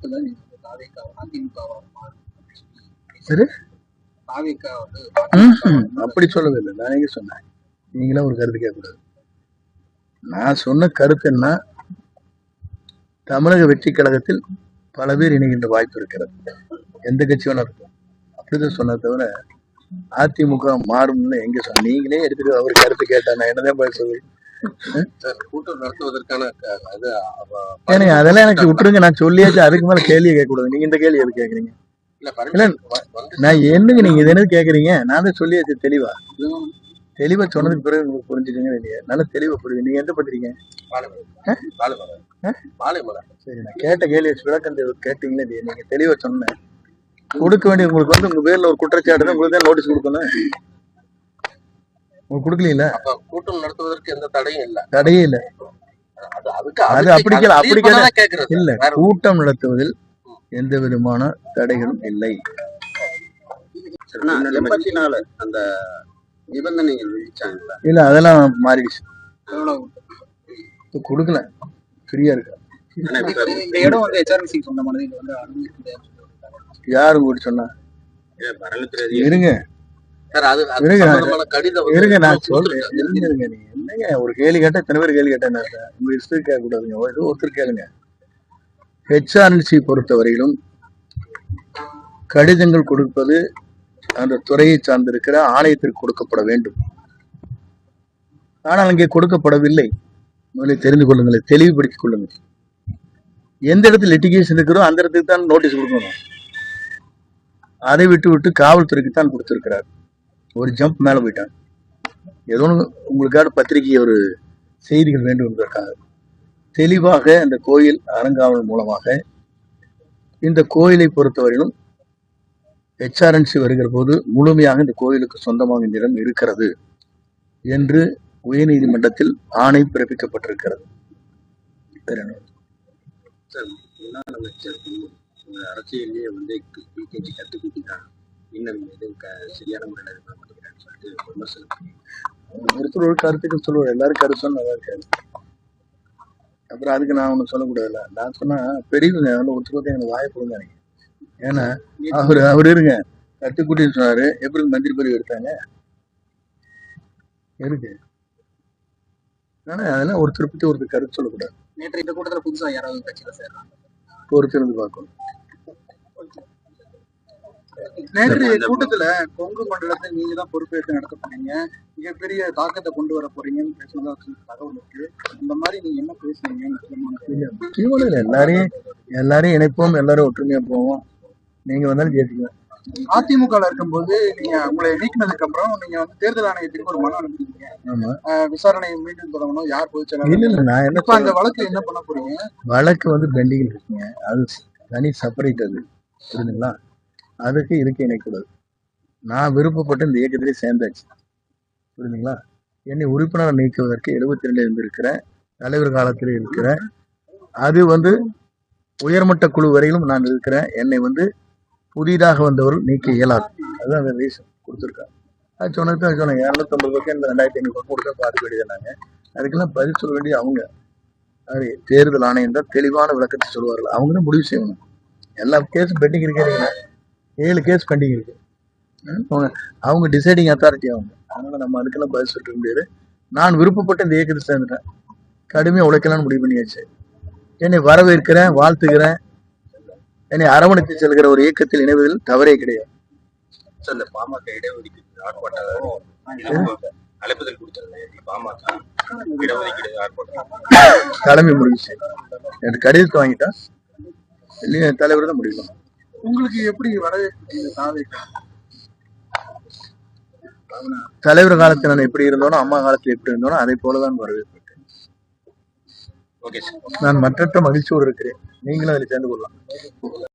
கூட்டத்துல சரி. அப்படி சொல்லவே இல்லை நான் எங்க சொன்னேன்? நீங்களே ஒரு கருத்து கேட்கக்கூடாது. நான் சொன்ன கருத்து என்ன? தமிழக வெற்றி கழகத்தில் பல பேர் இணைகின்ற வாய்ப்பு இருக்கிறது. எந்த கட்சி வேணா இருக்கும் அப்படிதான் சொன்ன தவிர அதிமுக மாறும்னு எங்க சொன்ன நீங்களே எடுத்துட்டு அவர் கருத்து கேட்டா நான் என்னதான் பதில் சொல்லுவேன் சார் கூட்டம் நடத்துவதற்கான க- அது அவ- ஏன்னா அதெல்லாம் எனக்கு விட்டுருங்க. நான் சொல்லியாச்சு. அதுக்கு மேல கேள்வியை கேட்கக்கூடாது நீங்க இந்த கேள்வி எது கேக்குறீங்க நான் என்னங்க நீங்க இது என்னது கேக்குறீங்க நான் தான் சொல்லியாச்சு தெளிவா. தெளிவா சொன்னதுக்கு பிறகு உங்களுக்கு புரிஞ்சுக்கங்க இல்லையா? நல்லா தெளிவா புரியுது. நீங்க எந்த. பாலைமலை. சரி நான் கேட்ட கேள்வி விளக்கம் கேட்டீங்களே இல்லையா? நீங்க தெளிவா சொன்னேன். கொடுக்க வேண்டிய உங்களுக்கு வந்து உங்க பேர்ல ஒரு குற்றச்சாட்டு உங்களுக்கு தான் நோட்டீஸ் கொடுக்கணும். கொடுக்கல அப்ப கூட்டம் நடத்துவதற்கு எந்த தடையும் இல்ல. தடையே இல்ல. அது அப்படி அப்படி. இல்ல கூட்டம் நடத்துவதில் எந்த விதமான தடைகளும் இல்லை. அந்த நிபந்தனைகள் இல்ல அதெல்லாம் மாறிடுச்சு கொடுக்கல. ஃப்ரீயா இருக்கு. இந்த இடம் வந்து ஹெச்ஆர்சி சொந்தமானது யாரும் கூட சொன்னா? இருங்க. இருங்க, நான். சொல்றேன். இருங்க என்னங்க? ஒரு கேள்வி கேட்டா இத்தனை பேர் கேள்வி கேட்டா என்ன அர்த்தம்? உங்க இஷ்டம் கேட்க கூடாதுங்க ஒரு- ஒருத்தர் கேளுங்க. ஹெச்ஆர்என்சி பொறுத்தவரையிலும் கடிதங்கள் கொடுப்பது அந்த துறையை சார்ந்திருக்கிற ஆணையத்திற்கு கொடுக்கப்பட வேண்டும். ஆனால் அங்கே கொடுக்கப்படவில்லை. முதலில் தெரிந்து கொள்ளுங்கள் தெளிவுபடுத்திக் கொள்ளுங்கள். எந்த இடத்துல லிட்டிகேஷன் இருக்கிறோ அந்த இடத்துக்கு தான் நோட்டீஸ் கொடுக்கணும். அதை விட்டு விட்டு காவல்துறைக்கு தான் கொடுத்திருக்கிறார். ஒரு ஜம்ப் மேலே போயிட்டான் ஏதோ ஒன்று உங்களுக்காக பத்திரிகை ஒரு செய்திகள் வேண்டும் என்பதற்காக தெளிவாக இந்த கோயில் அறங்காவல் மூலமாக இந்த கோயிலை பொறுத்தவரையிலும் ஹெச்ஆர்என்சி வருகிற போது முழுமையாக இந்த கோயிலுக்கு சொந்தமாக நிலம் இருக்கிறது என்று உயர்நீதிமன்றத்தில் ஆணை பிறப்பிக்கப்பட்டிருக்கிறது வேற முன்னாள் அமைச்சர் வந்து பிகேஜி இன்னும் எதுவும் சரியான முறையில் இருக்க மாட்டேங்கிறான்னு சொல்லிட்டு விமர்சனம் பண்ணி ஒருத்தர் ஒரு கருத்துக்கு சொல்லுவார். எல்லாரும் கருத்து சொன்னா நல்லா இருக்காது. அப்புறம் அதுக்கு நான் ஒண்ணு சொல்லக்கூடாதுல்ல நான் சொன்னா பெரியவங்க வந்து ஒருத்தர் எனக்கு வாயை கொடுங்க நீங்க ஏன்னா அவரு அவர் இருங்க. கத்துக்குட்டின்னு சொன்னாரு. எப்படி மந்திரி பதவி எடுத்தாங்க? இருக்கு. ஆனா அதெல்லாம் ஒருத்தர் பத்தி ஒருத்தர் கருத்து சொல்லக்கூடாது. நேற்று இந்த கூட்டத்துல புதுசா யாராவது கட்சியில சேர்றாங்க. இருந்து பார்க்கணும். நேற்று கூட்டத்துல கொங்கு மண்டலத்தை நீங்க தான் பொறுப்பேற்று நடத்த போறீங்க. மிகப்பெரிய தாக்கத்தை கொண்டு வர போறீங்கன்னு பேசுறதா தகவல் இருக்கு. இந்த மாதிரி நீங்க என்ன பேசுறீங்க? இல்ல, இல்ல எல்லாரையும் எல்லாரையும் இணைப்போம் எல்லாரும் ஒற்றுமையா போவோம். நீங்க வந்தாலும் சேர்த்துக்கலாம் அதிமுக இருக்கும்போது நீங்க உங்களை நீக்கினதுக்கு அப்புறம் நீங்க வந்து தேர்தல் ஆணையத்துக்கு ஒரு மனு அனுப்பிட்டீங்க ஆமா. அஹ் விசாரணை மீண்டும் தொடங்கணும். யார் இல்ல பொதுச்செயலாளர் இல்ல நான் என்ன அந்த வழக்கு என்ன பண்ண போறீங்க? வழக்கு வந்து பெண்டிங் இருக்குங்க. அது தனி செப்பரேட் அது. புரியுதுங்களா? அதுக்கு இதுக்கு இணைக்கூடாது. நான் விருப்பப்பட்டு இந்த இயக்கத்திலே சேர்ந்தாச்சு. புரியுதுங்களா? என்னை உறுப்பினரை நீக்குவதற்கு எழுபத்தி ரெண்டு இருக்கிறேன் தலைவர் காலத்தில் இருக்கிறேன் அது வந்து உயர்மட்ட குழு வரையிலும் நான் இருக்கிறேன் என்னை வந்து புதிதாக வந்தவர்கள் நீக்க இயலாது. அதுதான் அந்த ரீசன் கொடுத்துருக்காங்க. அது சொன்னது தான் சொன்னேன் இரநூத்தம்பது பக்கம் இந்த ரெண்டாயிரத்தி ஐநூறு பக்கம் கொடுக்க பார்க்க வேண்டியதானாங்க அதுக்கெல்லாம் பதில் சொல்ல வேண்டிய அவங்க. அது தேர்தல் ஆணையம் தான் தெளிவான விளக்கத்தை சொல்லுவார்கள். அவங்க தான் முடிவு செய்யணும். எல்லா கேஸும் பெண்டிங் இருக்கிறீங்க ஏழு கேஸ் பெண்டிங் இருக்கு. ம், அவங்க- அவங்க டிசைடிங் அத்தாரிட்டி அவங்க. அதனால நம்ம அதுக்கெல்லாம் பதில் சொல்லிட்டு முடியாது. நான் விருப்பப்பட்டு இந்த இயக்கத்தை சேர்ந்துட்டேன். கடுமையாக உழைக்கலாம்னு முடிவு பண்ணியாச்சு. என்னை வரவேற்கிறேன் வாழ்த்துக்கிறேன் என்னை அரவணைத்து செல்கிற ஒரு இயக்கத்தில் இணைவதில் தவறே கிடையாது. இந்த பாமக இடஒதுக்கீடு ஆர்ப்பாட்டம் அழைப்புதல் கொடுத்திருந்தேன் பாமக இடஒதுக்கீடு ஆர்ப்பாட்டம். தலைமை முடிவு செய்யும் எனக்கு கடிதத்தை வாங்கிட்டா. தலைவர் தான் முடிவு. உங்களுக்கு எப்படி வரவேற்பு தலைவர் காலத்தில் நான் எப்படி இருந்தோனோ அம்மா காலத்தில் எப்படி இருந்தோனோ அதை போலதான் வரவேற்பேன் நான் மற்றற்ற மகிழ்ச்சியோடு இருக்கிறேன். நீங்களும் அதில் சேர்ந்து கொள்ளலாம்.